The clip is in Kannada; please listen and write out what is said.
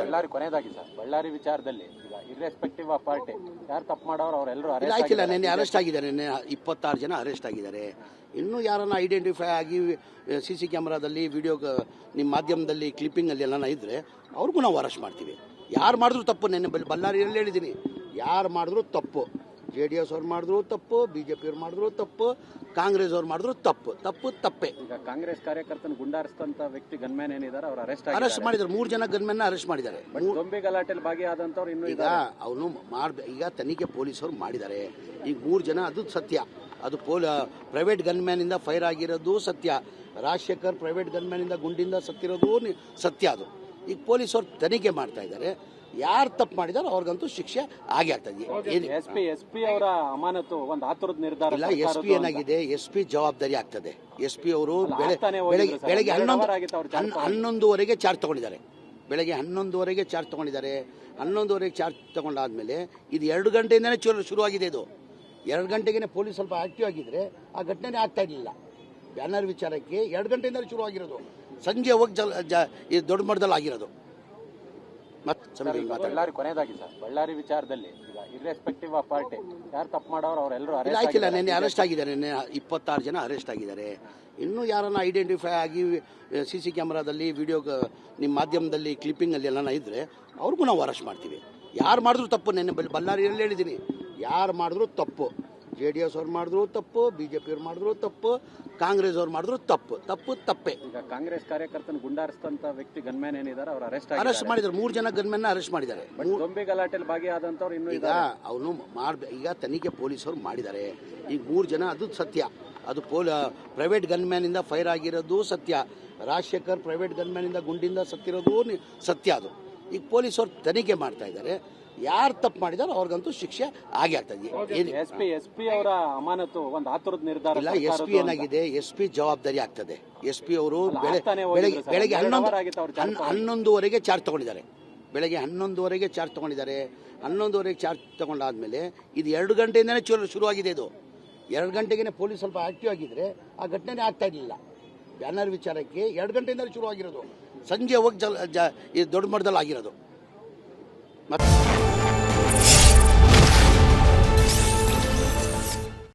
ಬಳ್ಳಾರಿ ಕೊನೆಯದಾಗಿ ಸರ್. ಬಳ್ಳಾರಿ ವಿಚಾರದಲ್ಲಿ ಈಗ ಇರ್ರೆಸ್ಪೆಕ್ಟಿವ್ ಆಫ್ ಪಾರ್ಟಿ ಯಾರು ತಪ್ಪು ಮಾಡೋರು ಅವರೆಲ್ಲರೂ ಇಲ್ಲ ಆಗಿಲ್ಲ ನಿನ್ನೆ ಅರೆಸ್ಟ್ ಆಗಿದ್ದಾರೆ. ನಿನ್ನೆ ಇಪ್ಪತ್ತಾರು ಜನ ಅರೆಸ್ಟ್ ಆಗಿದ್ದಾರೆ. ಇನ್ನೂ ಯಾರನ್ನ ಐಡೆಂಟಿಫೈ ಆಗಿ ಸಿ ಸಿ ಕ್ಯಾಮ್ರಾದಲ್ಲಿ ವಿಡಿಯೋ ನಿಮ್ಮ ಮಾಧ್ಯಮದಲ್ಲಿ ಕ್ಲಿಪ್ಪಿಂಗಲ್ಲಿ ಎಲ್ಲ ಇದ್ದರೆ ಅವ್ರಿಗೂ ನಾವು ಅರೆಸ್ಟ್ ಮಾಡ್ತೀವಿ. ಯಾರು ಮಾಡಿದ್ರು ತಪ್ಪು? ನಿನ್ನೆ ಬಳ್ಳಾರಿಯಲ್ಲಿ ಹೇಳಿದ್ದೀನಿ. ಯಾರು ಮಾಡಿದ್ರು ತಪ್ಪು? ಜೆ ಡಿ ಎಸ್ ಅವ್ರು ಮಾಡಿದ್ರು ತಪ್ಪು ಬಿ ಜೆ ಪಿಯವ್ರು ಮಾಡಿದ್ರು ತಪ್ಪು ಕಾಂಗ್ರೆಸ್ ಅವ್ರು ಮಾಡಿದ್ರು ತಪ್ಪು. ತಪ್ಪು ತಪ್ಪೇ. ಈಗ ಕಾಂಗ್ರೆಸ್ ಕಾರ್ಯಕರ್ತನ ಗುಂಡಾರಿಸಿದಂತ ವ್ಯಕ್ತಿ ಗನ್ಮ್ಯಾನ್ ಏನಿದ್ದಾರೆ ಅವ್ರು ಅರೆಸ್ಟ್ ಅರೆಸ್ಟ್ ಮಾಡಿದ್ದಾರೆ. ಮೂರು ಜನ ಗನ್ಮ್ಯಾನ್ ಅರೆಸ್ಟ್ ಮಾಡಿದ್ದಾರೆ. ದೊಂಬಿ ಗಲಾಟೆಯಲ್ಲಿ ಭಾಗಿಯಾದಂಥವ್ರು ಇನ್ನೂ ಈಗ ಅವನು ಮಾಡ್ಬೇ ಈಗ ತನಿಖೆ ಪೊಲೀಸರು ಮಾಡಿದ್ದಾರೆ. ಈಗ ಮೂರು ಜನ ಅದು ಸತ್ಯ. ಅದು ಪೋಲ ಪ್ರೈವೇಟ್ ಗನ್ಮ್ಯಾನಿಂದ ಫೈರ್ ಆಗಿರೋದು ಸತ್ಯ. ರಾಜಶೇಖರ್ ಪ್ರೈವೇಟ್ ಗನ್ಮ್ಯಾನಿಂದ ಗುಂಡಿಂದ ಸತ್ತಿರೋದು ಸತ್ಯ ಅದು. ಈಗ ಪೊಲೀಸರು ತನಿಖೆ ಮಾಡ್ತಾ ಇದ್ದಾರೆ. ಯಾರು ತಪ್ಪು ಮಾಡಿದಾರೋ ಅವ್ರಿಗಂತೂ ಶಿಕ್ಷೆ ಆಗೇ ಆಗ್ತದೆ ಎಸ್ ಪಿ ಎಸ್ ಪಿ ಅವರ ಅಮಾನತು ಒಂದು ಆತುರದ ನಿರ್ಧಾರ ಇಲ್ಲ ಎಸ್ ಪಿ ಏನಾಗಿದೆ? ಎಸ್ ಪಿ ಜವಾಬ್ದಾರಿ ಆಗ್ತದೆ. ಎಸ್ ಪಿ ಅವರು ಬೆಳಗ್ಗೆ. ಬೆಳಗ್ಗೆ ಹನ್ನೊಂದು ಹನ್ನೊಂದುವರೆಗೆ ಚಾರ್ಜ್ ತಗೊಂಡಿದ್ದಾರೆ. ಬೆಳಗ್ಗೆ ಹನ್ನೊಂದುವರೆಗೆ ಚಾರ್ಜ್ ತಗೊಂಡಿದ್ದಾರೆ. ಹನ್ನೊಂದುವರೆಗೆ ಚಾರ್ಜ್ ತಗೊಂಡಾದ್ಮೇಲೆ ಇದು ಎರಡು ಗಂಟೆಯಿಂದನೇ ಶುರು ಶುರುವಾಗಿದೆ ಇದು. ಎರಡು ಗಂಟೆಗೆ ಪೊಲೀಸ್ ಸ್ವಲ್ಪ ಆಕ್ಟಿವ್ ಆಗಿದ್ರೆ ಆ ಘಟನೆ ಆಗ್ತಾ ಇರಲಿಲ್ಲ. ಬ್ಯಾನರ್ ವಿಚಾರಕ್ಕೆ ಎರಡು ಗಂಟೆಯಿಂದಲೇ ಶುರುವಾಗಿರೋದು. ಸಂಜೆ ಹೋಗಿ ಜಲ್ ಜ ಈ ದೊಡ್ಡ ಮಟ್ಟದಲ್ಲಿ ಆಗಿರೋದು. ಬಳ್ಳಾರಿ ಕೊನೆಯದಾಗಿ ಸರ್. ಬಳ್ಳಾರಿ ವಿಚಾರದಲ್ಲಿ ಈಗ ಇರ್ರೆಸ್ಪೆಕ್ಟಿವ್ ಆಫ್ ಪಾರ್ಟಿ ಯಾರು ತಪ್ಪು ಮಾಡೋರು ಅವರೆಲ್ಲರೂ ಅರೆಸ್ಟ್ ನಿನ್ನೆ ಅರೆಸ್ಟ್ ಆಗಿದ್ದಾರೆ. ನಿನ್ನೆ ಇಪ್ಪತ್ತಾರು ಜನ ಅರೆಸ್ಟ್ ಆಗಿದ್ದಾರೆ. ಇನ್ನೂ ಯಾರನ್ನ ಐಡೆಂಟಿಫೈ ಆಗಿ ಸಿ ಸಿ ಕ್ಯಾಮ್ರಾದಲ್ಲಿ ವಿಡಿಯೋ ನಿಮ್ಮ ಮಾಧ್ಯಮದಲ್ಲಿ ಕ್ಲಿಪ್ಪಿಂಗಲ್ಲಿ ಎಲ್ಲ ಇದ್ದರೆ ಅವ್ರಿಗೂ ನಾವು ಅರೆಸ್ಟ್ ಮಾಡ್ತೀವಿ. ಯಾರು ಮಾಡಿದ್ರು ತಪ್ಪು ನಿನ್ನೆ ಬಳ್ಳಾರಿಯಲ್ಲಿ ಹೇಳಿದ್ದೀನಿ. ಯಾರು ಮಾಡಿದ್ರು ತಪ್ಪು. ಜೆ ಡಿ ಎಸ್ ಅವ್ರು ಮಾಡಿದ್ರು ತಪ್ಪು ಬಿಜೆಪಿ ಅವ್ರು ಮಾಡಿದ್ರು ತಪ್ಪು ಕಾಂಗ್ರೆಸ್ ಅವ್ರು ಮಾಡಿದ್ರು ತಪ್ಪು. ತಪ್ಪು ತಪ್ಪೆ. ಈಗ ಕಾಂಗ್ರೆಸ್ ಕಾರ್ಯಕರ್ತನ ಗುಂಡಾರಿಸಿದಂತ ವ್ಯಕ್ತಿ ಗನ್ಮ್ಯಾನ್ ಏನಿದ್ದಾರೆ ಅವ್ರು ಅರೆಸ್ಟ್ ಅರೆಸ್ಟ್ ಮಾಡಿದ್ದಾರೆ ಮೂರು ಜನ ಗನ್ಮ್ಯಾನ್ ಅರೆಸ್ಟ್ ಮಾಡಿದ್ದಾರೆ. ಗೊಂಬೆ ಗಲಾಟೆಯಲ್ಲಿ ಭಾಗಿಯಾದಂತವ್ರು ಇನ್ನೂ ಈಗ ಅವನು ಮಾಡ್ಬೇಕು ಈಗ ತನಿಖೆ ಪೊಲೀಸರು ಮಾಡಿದ್ದಾರೆ. ಈಗ ಮೂರು ಜನ ಅದು ಸತ್ಯ. ಅದು ಪೋಲ ಪ್ರೈವೇಟ್ ಗನ್ಮ್ಯಾನಿಂದ ಫೈರ್ ಆಗಿರೋದು ಸತ್ಯ. ರಾಜಶೇಖರ್ ಪ್ರೈವೇಟ್ ಗನ್ಮ್ಯಾನಿಂದ ಗುಂಡಿಂದ ಸತ್ತಿರೋದು ಸತ್ಯ ಅದು. ಈಗ ಪೊಲೀಸರು ತನಿಖೆ ಮಾಡ್ತಾ ಇದ್ದಾರೆ. ಯಾರು ತಪ್ಪು ಮಾಡಿದಾರೋ ಅವ್ರಿಗಂತೂ ಶಿಕ್ಷೆ ಆಗೇ ಆಗ್ತದೆ. ಎಸ್ ಪಿ ಎಸ್ ಪಿ ಅವರ ಅಮಾನತು ಒಂದು ಆತುರದ ನಿರ್ಧಾರ ಇಲ್ಲ ಎಸ್ ಪಿ ಏನಾಗಿದೆ? ಎಸ್ ಪಿ ಜವಾಬ್ದಾರಿ ಆಗ್ತದೆ. ಎಸ್ ಪಿ ಅವರು ಬೆಳಗ್ಗೆ. ಬೆಳಗ್ಗೆ ಹನ್ನೊಂದು ಹನ್ನೊಂದುವರೆಗೆ ಚಾರ್ಜ್ ತಗೊಂಡಿದ್ದಾರೆ. ಬೆಳಗ್ಗೆ ಹನ್ನೊಂದುವರೆಗೆ ಚಾರ್ಜ್ ತಗೊಂಡಿದ್ದಾರೆ. ಹನ್ನೊಂದುವರೆಗೆ ಚಾರ್ಜ್ ತಗೊಂಡಾದ್ಮೇಲೆ ಇದು ಎರಡು ಗಂಟೆಯಿಂದನೇ ಶುರು ಶುರುವಾಗಿದೆ ಇದು. ಎರಡು ಗಂಟೆಗೆ ಪೊಲೀಸ್ ಸ್ವಲ್ಪ ಆಕ್ಟಿವ್ ಆಗಿದ್ರೆ ಆ ಘಟನೆ ಆಗ್ತಾ ಇರಲಿಲ್ಲ. ಬ್ಯಾನರ್ ವಿಚಾರಕ್ಕೆ ಎರಡು ಶುರು ಶುರುವಾಗಿರೋದು. ಸಂಜೆ ಹೋಗಿ ಜಲ್ ಜ ದೊಡ್ಡ ಮಟ್ಟದಲ್ಲಿ ಆಗಿರೋದು. ಮತ್ತೆ